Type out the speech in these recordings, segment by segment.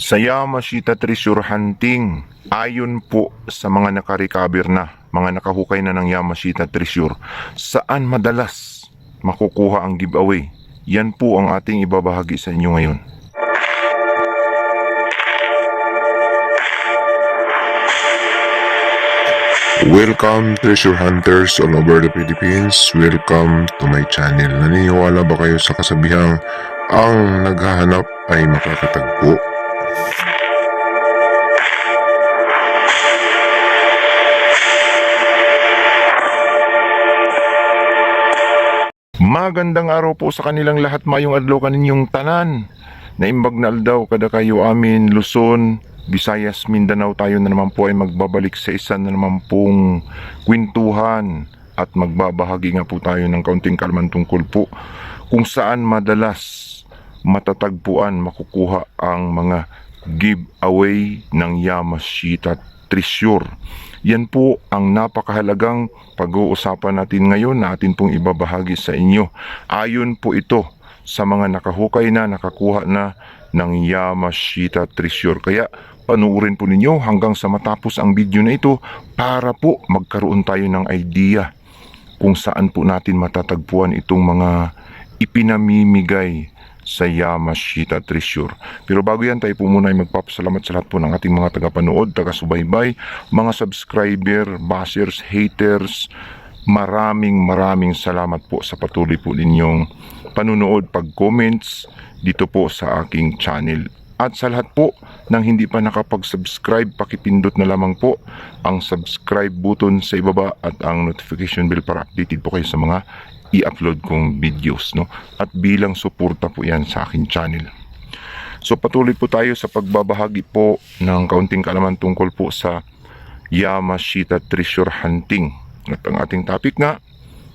Sa Yamashita Treasure Hunting, ayon po sa mga nakarecover na, mga nakahukay na ng Yamashita Treasure, saan madalas makukuha ang giveaway? Yan po ang ating ibabahagi sa inyo ngayon. Welcome treasure hunters all over the Philippines. Welcome to my channel. Naniniwala ba kayo sa kasabihang ang naghahanap ay makakatagpo? Magandang araw po sa kanilang lahat mayong adlaw kaninyong tanan. Naimbag na aldaw kada kayo amin Luzon, Visayas, Mindanao tayo na naman po ay magbabalik sa isa na naman pong kwentuhan at magbabahagi nga po tayo ng kaunting kalman tungkol po kung saan madalas matatagpuan makukuha ang mga giveaway ng Yamashita Treasure. Yan po ang napakahalagang pag-uusapan natin ngayon na atin pong ibabahagi sa inyo. Ayon po ito sa mga nakahukay na, nakakuha na ng Yamashita Treasure. Kaya panuorin po ninyo hanggang sa matapos ang video na ito para po magkaroon tayo ng idea kung saan po natin matatagpuan itong mga ipinamimigay sa Yamashita Treasure. Pero bago yan, tayo po muna ay magpapasalamat sa lahat po ng ating mga tagapanood, taga-subaybay, mga subscriber, bashers, haters, maraming maraming salamat po sa patuloy po ninyong panunood, pag-comments dito po sa aking channel. At sa lahat po ng hindi pa nakapag-subscribe, pakipindot na lamang po ang subscribe button sa ibaba at ang notification bell para updated po kayo sa mga i-upload kong videos. No? At bilang suporta po yan sa aking channel. So patuloy po tayo sa pagbabahagi po ng kaunting kaalaman tungkol po sa Yamashita Treasure Hunting. At ang ating topic nga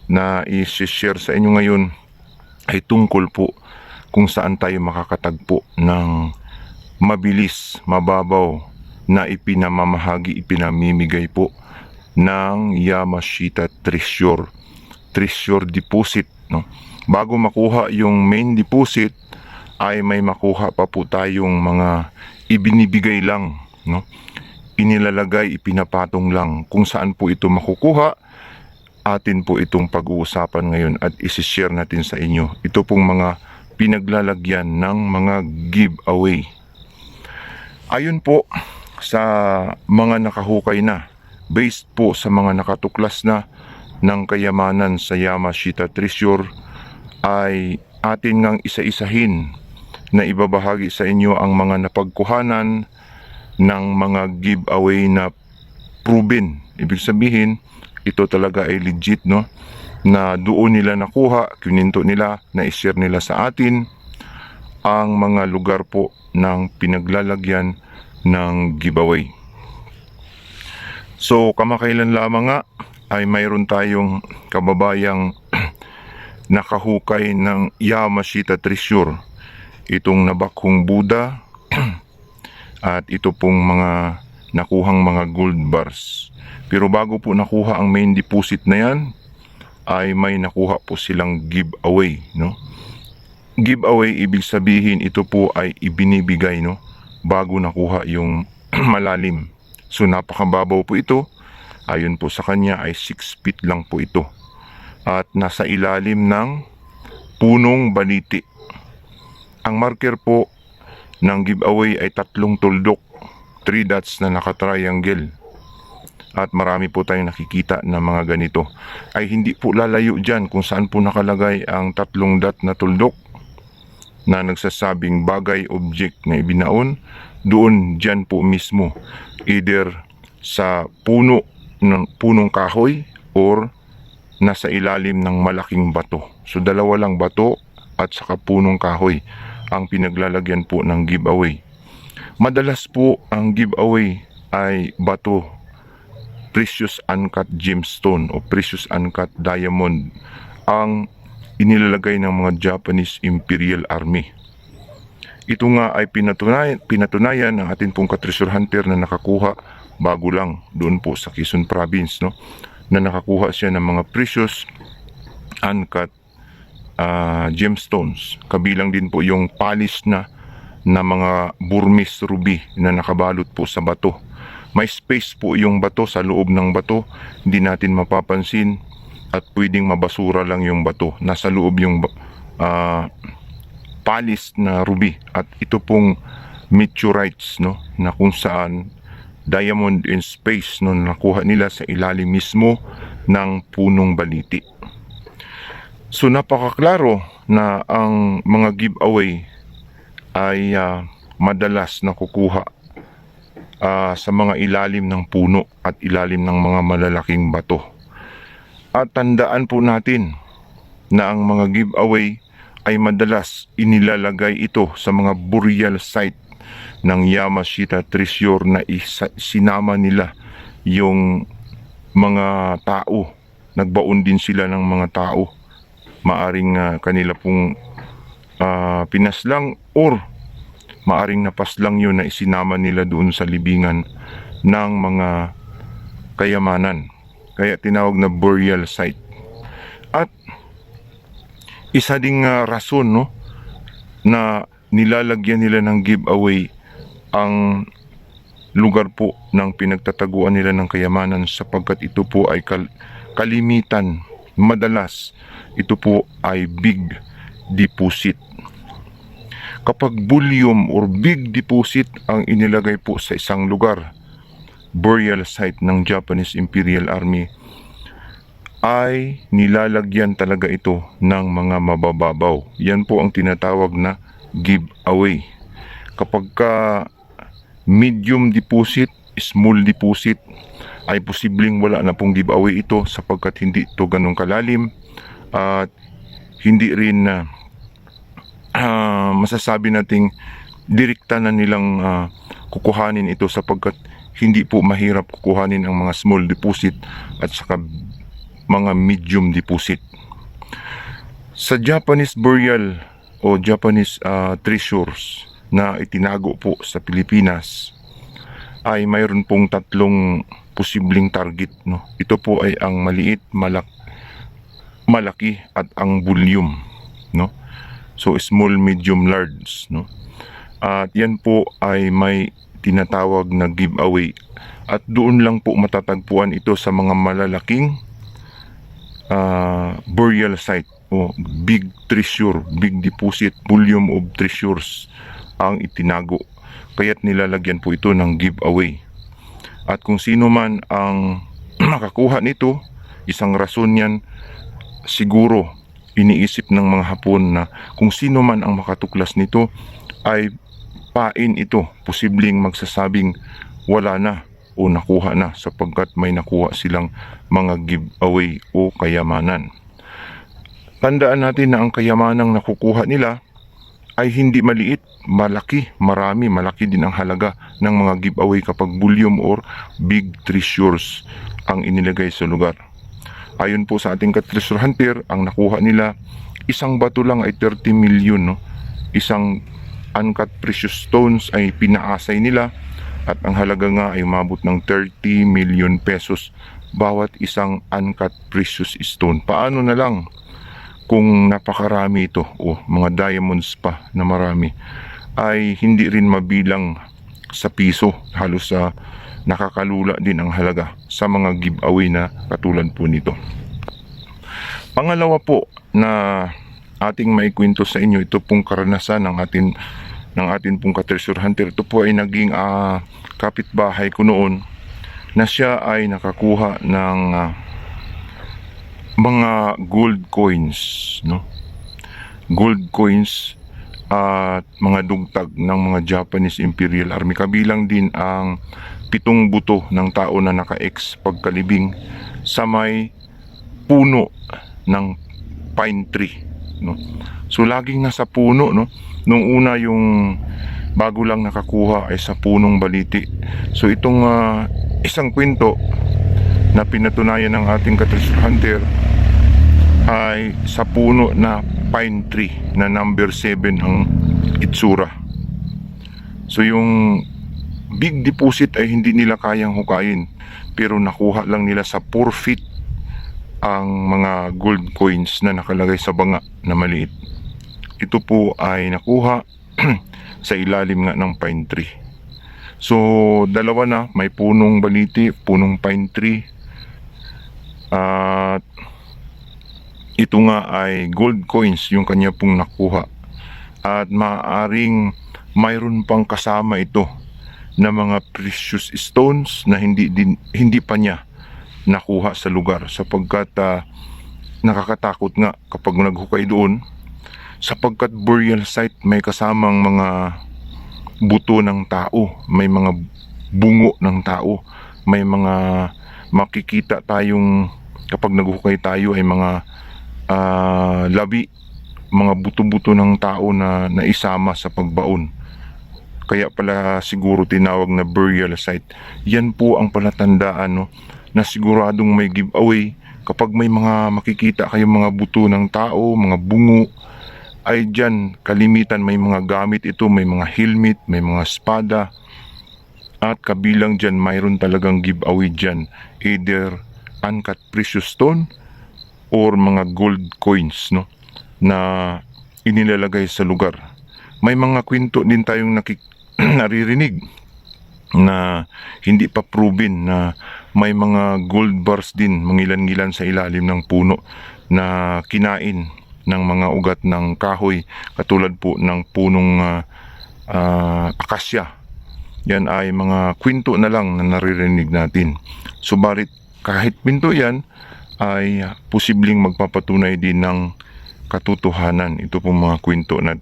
na i-share sa inyo ngayon ay tungkol po kung saan tayo makakatagpo ng mabilis, mababaw na ipinamamahagi, ipinamimigay po ng Yamashita Treasure. Treasure Deposit. No? Bago makuha yung main deposit, ay may makuha pa po tayong mga ibinibigay lang. No? Inilalagay, ipinapatong lang. Kung saan po ito makukuha, atin po itong pag-uusapan ngayon at isi-share natin sa inyo. Ito pong mga pinaglalagyan ng mga giveaway. Ayon po sa mga nakahukay na, based po sa mga nakatuklas na ng kayamanan sa Yamashita Treasure, ay atin ngang isa-isahin na ibabahagi sa inyo ang mga napagkuhanan ng mga giveaway na proven. Ibig sabihin, ito talaga ay legit, no? Na doon nila nakuha, kininto nila, na ishare nila sa atin ang mga lugar po ng pinaglalagyan ng giveaway. So, kamakailan lamang nga ay mayroon tayong kababayang nakahukay ng Yamashita Treasure. Itong nabakhong Buddha at ito pong mga nakuhang mga gold bars. Pero bago po nakuha ang main deposit na yan, ay may nakuha po silang giveaway, no? Giveaway ibig sabihin ito po ay ibinibigay, no? Bago nakuha yung malalim. So napakababaw po ito. Ayon po sa kanya ay 6 feet lang po ito. At nasa ilalim ng punong baliti. Ang marker po ng giveaway ay tatlong tuldok, 3 dots na naka-triangle. At marami po tayong nakikita na mga ganito. Ay hindi po lalayo dyan kung saan po nakalagay ang tatlong dot na tuldok na nagsasabing bagay, object na ibinaon. Doon dyan po mismo. Either sa puno ng punong kahoy or nasa ilalim ng malaking bato. So dalawa lang bato at saka punong kahoy ang pinaglalagyan po ng giveaway. Madalas po ang giveaway ay bato precious uncut gemstone o precious uncut diamond ang inilalagay ng mga Japanese Imperial Army. Ito nga ay pinatunayan, pinatunayan ng atin pong katresure hunter na nakakuha bago lang doon po sa Quezon Province no na nakakuha siya ng mga precious uncut ah, gemstones kabilang din po yung polish na na mga Burmese ruby na nakabalot po sa bato. May space po yung bato sa loob ng bato, hindi natin mapapansin at pwedeng mabasura lang yung bato. Nasa loob yung ah, palis na ruby at ito pong meteorites no na kung saan diamond in space no nakuha nila sa ilalim mismo ng punong baliti. So napakaklaro na ang mga giveaway ay ah, madalas nakukuha ah, sa mga ilalim ng puno at ilalim ng mga malalaking bato. At tandaan po natin na ang mga giveaway ay madalas inilalagay ito sa mga burial site ng Yamashita Treasure na isa, sinama nila yung mga tao. Nagbaon din sila ng mga tao. Maaring ah, kanila pong ah, pinaslang or maaring napaslang yun na isinama nila doon sa libingan ng mga kayamanan. Kaya tinawag na burial site. At isa ding ah, rason no na nilalagyan nila ng giveaway ang lugar po ng pinagtataguan nila ng kayamanan sapagkat ito po ay kal- kalimitan madalas ito po ay big deposit kapag bullion or big deposit ang inilagay po sa isang lugar burial site ng Japanese Imperial Army ay nilalagyan talaga ito ng mga mabababaw. Yan po ang tinatawag na giveaway. Kapag ka medium deposit, small deposit, ay posibleng wala na pong giveaway ito sapagkat hindi ito ganun kalalim at hindi rin na ah, masasabi nating direkta na nilang ah, kukuhanin ito sapagkat hindi po mahirap kukuhanin ang mga small deposit at saka mga medium deposit. Sa Japanese burial o Japanese ah, treasures na itinago po sa Pilipinas ay mayroon pong tatlong posibleng target no. Ito po ay ang maliit, malak malaki at ang volume no. So small, medium, large no. At yan po ay may tinatawag na giveaway at doon lang po matatagpuan ito sa mga malalaking ah, burial site o big treasure, big deposit, volume of treasures ang itinago. Kaya't nilalagyan po ito ng giveaway. At kung sino man ang makakuha nito, isang rason yan, siguro iniisip ng mga Hapon na kung sino man ang makatuklas nito ay pain ito, posibleng magsasabing wala na o nakuha na sapagkat may nakuha silang mga giveaway o kayamanan. Tandaan natin na ang kayamanang nakukuha nila ay hindi maliit, malaki, marami, malaki din ang halaga ng mga giveaway kapag volume or big treasures ang inilagay sa lugar. Ayon po sa ating ka-treasure hunter, ang nakuha nila, isang bato lang ay 30 million, no? Isang uncut precious stones ay pinaasay nila at ang halaga nga ay umabot ng 30 million pesos bawat isang uncut precious stone. Paano na lang kung napakarami ito o mga diamonds pa na marami ay hindi rin mabilang sa piso halos sa nakakalula din ang halaga sa mga giveaway na katulad po nito. Pangalawa po na ating maikwento sa inyo ito pong karanasan ng atin ng atin pong ka-treasure hunter. Ito po ay naging ah, kapitbahay ko noon na siya ay nakakuha ng ah, mga gold coins, no? Gold coins at mga dugtag ng mga Japanese Imperial Army kabilang din ang pitong buto ng tao na naka-ex pagkalibing sa may puno ng pine tree, no? So laging nasa puno, no? Nung una yung bago lang nakakuha ay sa punong baliti. So itong ah, isang kwento na pinatunayan ng ating ka-treasure hunter ay sa puno na pine tree na number 7 ang itsura. So yung big deposit ay hindi nila kayang hukayin pero nakuha lang nila sa 4 feet ang mga gold coins na nakalagay sa banga na maliit. Ito po ay nakuha sa ilalim nga ng pine tree. So, dalawa na, may punong baliti, punong pine tree. At ito nga ay gold coins yung kanya pong nakuha. At maaaring mayroon pang kasama ito na mga precious stones na hindi din, hindi pa niya nakuha sa lugar sapagkat ah, nakakatakot nga kapag naghukay doon sapagkat burial site may kasamang mga buto ng tao, may mga bungo ng tao, may mga makikita tayong kapag naghukay tayo ay mga ah, labi, mga buto-buto ng tao na naisama sa pagbaon. Kaya pala siguro tinawag na burial site. Yan po ang palatandaan no, na siguradong may giveaway kapag may mga makikita kayong mga buto ng tao, mga bungo, ay dyan kalimitan may mga gamit ito, may mga helmet, may mga espada, at kabilang dyan mayroon talagang giveaway dyan. Either uncut precious stone or mga gold coins no, na inilalagay sa lugar. May mga kwento din tayong nakik- naririnig na hindi pa proven na may mga gold bars din mangilan-ngilan sa ilalim ng puno na kinain ng mga ugat ng kahoy katulad po ng punong ah, ah, akasya. Yan ay mga kwento na lang na naririnig natin. Subalit kahit pinto yan ay posibleng magpapatunay din ng katotohanan ito pong mga kwento na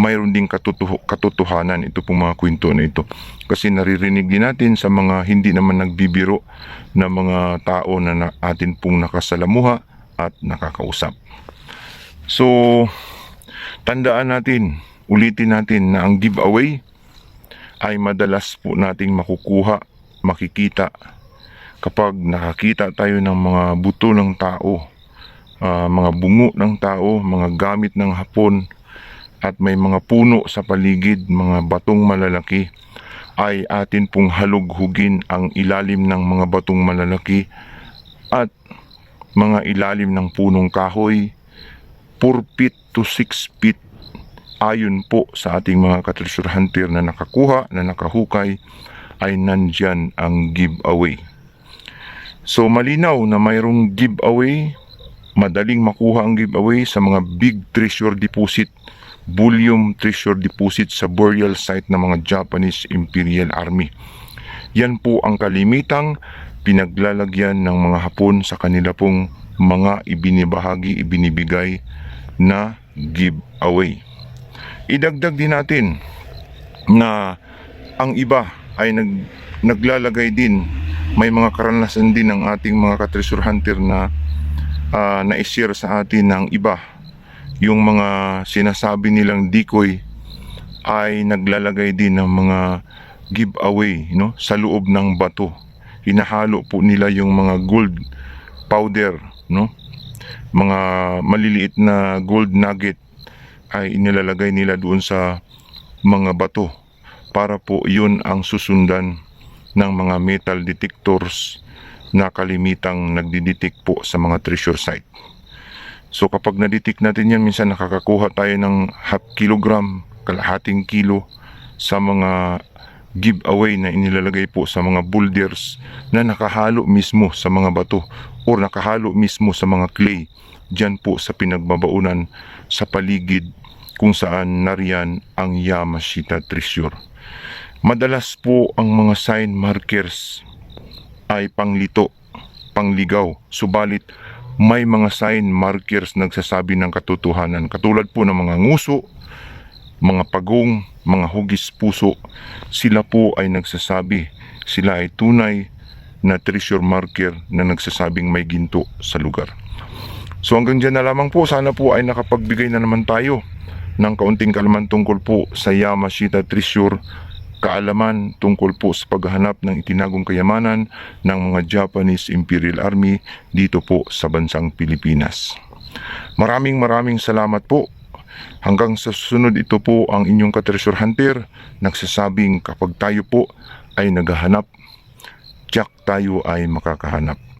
mayroon ding katotoh- katotohanan ito pong mga kwento na ito. Kasi naririnig din natin sa mga hindi naman nagbibiro na mga tao na, na atin pong nakasalamuha at nakakausap. So, tandaan natin, ulitin natin na ang giveaway ay madalas po nating makukuha, makikita kapag nakakita tayo ng mga buto ng tao, ah, mga bungo ng tao, mga gamit ng hapon, at may mga puno sa paligid, mga batong malalaki, ay atin pong halughugin ang ilalim ng mga batong malalaki at mga ilalim ng punong kahoy, 4 feet to 6 feet ayon po sa ating mga katreasure hunter na nakakuha, na nakahukay, ay nandyan ang giveaway. So malinaw na mayroong giveaway, madaling makuha ang giveaway sa mga big treasure deposit bullion treasure deposit sa burial site ng mga Japanese Imperial Army. Yan po ang kalimitang pinaglalagyan ng mga Hapon sa kanila pong mga ibinibahagi, ibinibigay na giveaway. Idagdag din natin na ang iba ay nag, naglalagay din, may mga karanasan din ng ating mga katresure hunter na uh, na-share sa atin ng iba yung mga sinasabi nilang decoy ay naglalagay din ng mga giveaway no sa loob ng bato. Hinahalo po nila yung mga gold powder no. Mga maliliit na gold nugget ay inilalagay nila doon sa mga bato para po yun ang susundan ng mga metal detectors na kalimitang nagdidetect po sa mga treasure site. So kapag naditik natin yan, minsan nakakakuha tayo ng half kilogram, kalahating kilo sa mga giveaway na inilalagay po sa mga boulders na nakahalo mismo sa mga bato or nakahalo mismo sa mga clay dyan po sa pinagbabaunan sa paligid kung saan nariyan ang Yamashita Treasure. Madalas po ang mga sign markers ay panglito, pangligaw, subalit may mga sign markers nagsasabi ng katotohanan katulad po ng mga nguso, mga pagong, mga hugis puso. Sila po ay nagsasabi, sila ay tunay na treasure marker na nagsasabing may ginto sa lugar. So hanggang dyan na lamang po, sana po ay nakapagbigay na naman tayo ng kaunting kalaman tungkol po sa Yamashita Treasure kaalaman tungkol po sa paghahanap ng itinagong kayamanan ng mga Japanese Imperial Army dito po sa bansang Pilipinas. Maraming maraming salamat po. Hanggang sa susunod ito po ang inyong katresure hunter nagsasabing kapag tayo po ay naghahanap, tiyak tayo ay makakahanap.